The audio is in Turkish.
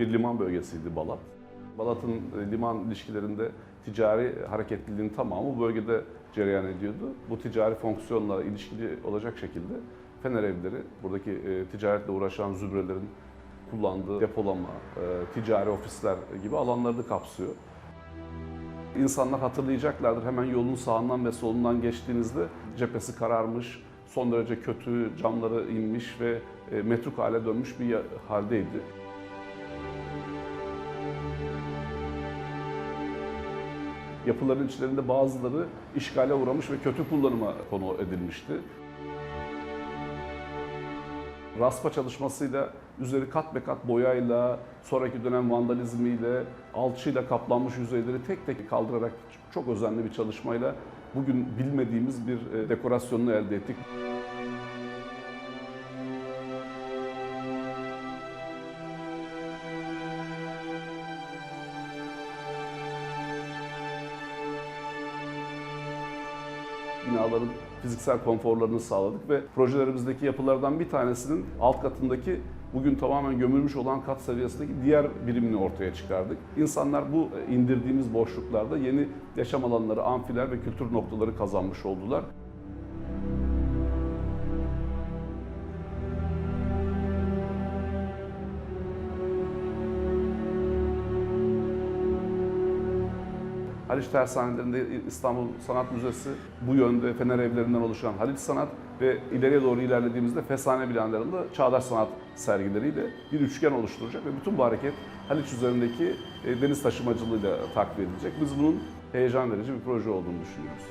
bir liman bölgesiydi Balat. Balat'ın e, liman ilişkilerinde ticari hareketliliğin tamamı bu bölgede cereyan ediyordu. Bu ticari fonksiyonla ilişkili olacak şekilde Fener evleri, buradaki e, ticaretle uğraşan zübrelerin kullandığı depolama, e, ticari ofisler gibi alanları da kapsıyor. İnsanlar hatırlayacaklardır hemen yolun sağından ve solundan geçtiğinizde cephesi kararmış, son derece kötü, camları inmiş ve metruk hale dönmüş bir haldeydi. Yapıların içlerinde bazıları işgale uğramış ve kötü kullanıma konu edilmişti. Raspa çalışmasıyla üzeri kat be kat boyayla, sonraki dönem vandalizmiyle, alçıyla kaplanmış yüzeyleri tek tek kaldırarak çok özenli bir çalışmayla bugün bilmediğimiz bir e, dekorasyonunu elde ettik. Binaların fiziksel konforlarını sağladık ve projelerimizdeki yapılardan bir tanesinin alt katındaki bugün tamamen gömülmüş olan kat seviyesindeki diğer birimini ortaya çıkardık. İnsanlar bu e, indirdiğimiz boşluklarda yeni yaşam alanları, amfiler ve kültür noktaları kazanmış oldular. Haliç Tersanelerinde İstanbul Sanat Müzesi bu yönde Fener evlerinden oluşan Haliç Sanat ve ileriye doğru ilerlediğimizde Fesane binalarında Çağdaş Sanat sergileriyle bir üçgen oluşturacak ve bütün bu hareket Haliç üzerindeki e, deniz taşımacılığıyla takviye edilecek. Biz bunun heyecan verici bir proje olduğunu düşünüyoruz.